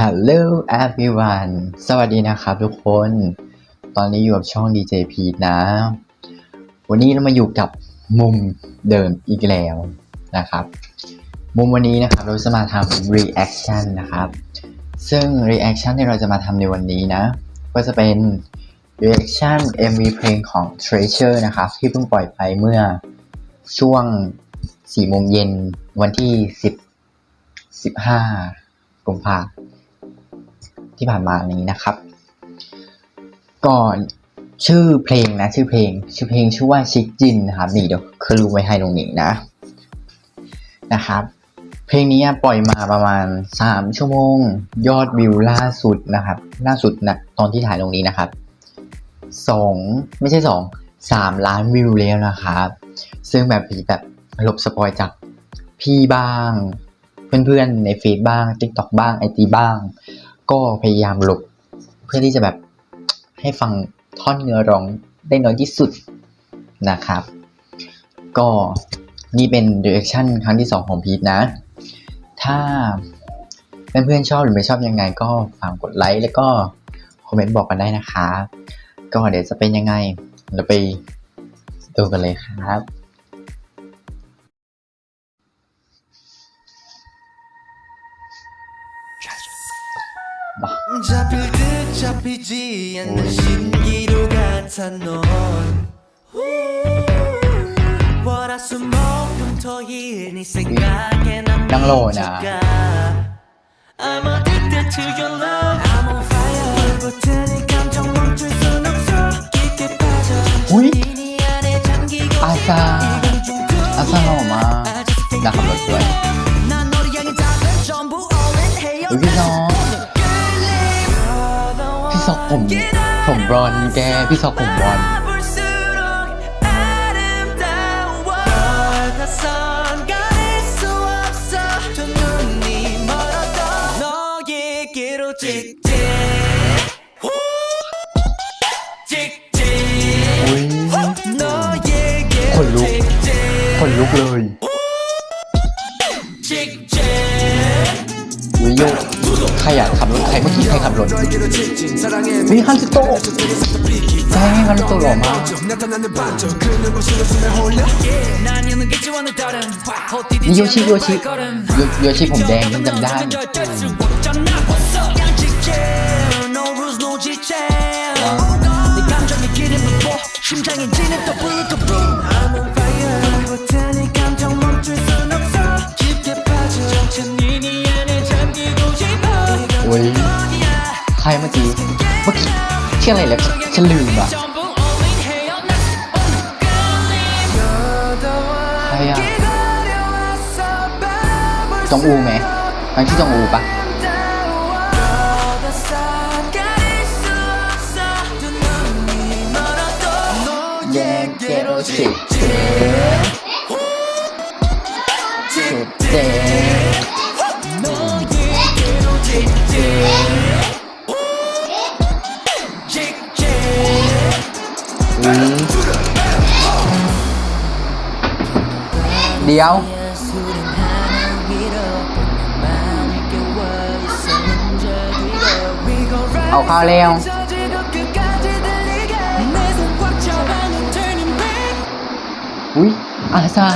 Hello everyone สวัสดีนะครับทุกคน ตอนนี้อยู่กับช่อง DJ p นะ วันนี้เรามาอยู่กับมุมเดิมอีกแล้วนะครับ มุมวันนี้นะครับเราจะมาทำ reaction นะครับ ซึ่ง reaction ที่เราจะมาทำในวันนี้นะ ก็จะเป็น reaction MV เพลงของ Treasure นะครับ ที่เพิ่งปล่อยไปเมื่อช่วง4โมงเย็นวันที่ 10 15กุมภา ที่ผ่านมานี้นะครับ ก่อนชื่อเพลงนะชื่อเพลง ชื่อเพลงชื่อว่าชิคจินนะครับ นี่เดี๋ยวคือรูปไว้ให้ตรงนี้นะนะครับ เพลงนี้ปล่อยมาประมาณ 3 ชั่วโมง ยอดวิวล่าสุดนะครับ ล่าสุดนะตอนที่ถ่ายตรงนี้นะครับสองไม่ใช่สองสามล้านวิวแล้วนะครับ ซึ่งแบบผีแบบหลบสปอยจากพี่บ้าง เพื่อนๆในเฟซบ้าง TikTok บ้างไอจีบ้าง ก็พยายามหลบเพื่อที่จะแบบให้ฟังท่อนเนื้อร้องได้น้อยที่สุดนะครับ ก็นี่เป็น reaction ครั้งที่ 2 ของพีทนะ ถ้าเพื่อนๆชอบหรือไม่ชอบยังไงก็ฝากกดไลค์แล้วก็คอมเมนต์บอกกันได้นะคะ ก็เดี๋ยวจะเป็นยังไงเราไปดูกันเลยครับ 잡힐 듯 잡히지 않는 신기루 같은 넌 월화수목금토일 네 생각에 난 짱로우냐. 미쳐가 I'm addicted to your love I'm on fire 불붙으 ซอกผมผมบอลแกพี่ซอกผมบอลคนลุก คนลุกเลย มูโญ่ใครอยากขับรถใครเมื่อกี้ใครขับรถนี่ฮันสิโตะใช่ฮันสิโตหล่อมากนี่โยชิโยชิโยชิผมแดงจำได้ ครเมื่อกี้ เมื่อกี้ชื่ออะไรแล้วฉันลืมอะใครอะจงอูไหมไปที่จงอูปะเย้นเย็นโอชิ เดี๋ยว เอาข้าวเร็วอุ้ยอาซา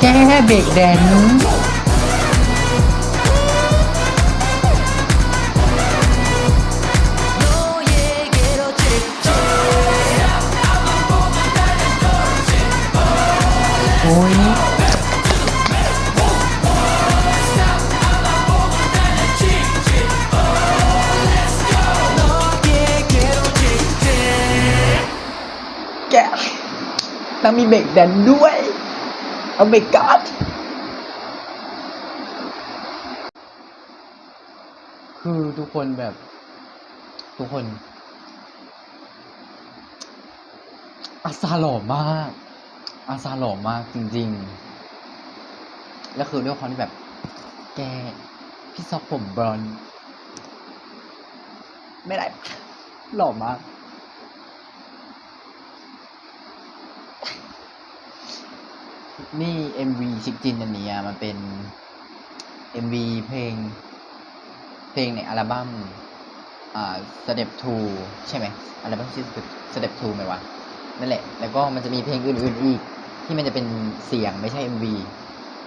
แก้เบรกแดนโต้งมีเบรกแดนด้วยเอาเบรกกอดคือทุกคนแบบ ทุกคน อาซาหล่อมาก อาซาหล่อมากจริงๆ แล้วคือด้วยความที่แบบ แก พี่ซอกผมบรอน ไม่ได้ หล่อมาก นี่ MV ชิกจินอันเนี้ยมันเป็น MV เพลง เพลงในอัลบั้มอ่า Step 2 ใช่ไหมอัลบั้มชื่อ Step 2ไหมวะ นั่นแหละ แล้วก็มันจะมีเพลงอื่นๆอีก ที่มันจะเป็นเสียงไม่ใช่ MV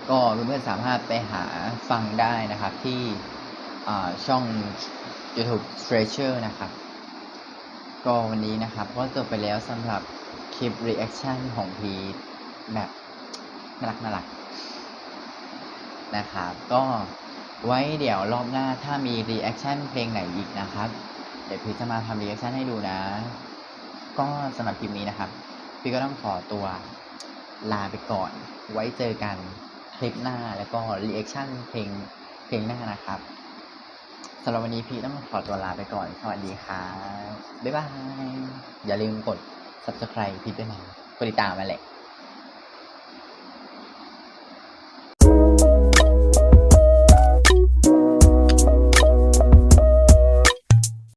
ก็เพื่อนๆสามารถไปหาฟังได้นะครับที่อ่าช่อง YouTube Treasure นะครับ ก็วันนี้นะครับ ก็จบไปแล้วสำหรับคลิป reaction ของพีทแบบ น่ารักน่ารักนะครับก็ไว้เดี๋ยวรอบหน้าถ้ามี reaction เพลงไหนอีกนะครับ เดี๋ยวพีทจะมาทำ reaction ให้ดูนะ ก็สำหรับคลิปนี้นะครับ พี่ก็ต้องขอตัวลาไปก่อน ไว้เจอกันคลิปหน้าแล้วก็ reaction เพลงเพลงหน้านะครับสำหรับวันนี้พี่ต้องขอตัวลาไปก่อน สวัสดีครับบ๊ายบาย อย่าลืมกด subscribe พี่ด้วยนะกดติดตามมาแหละ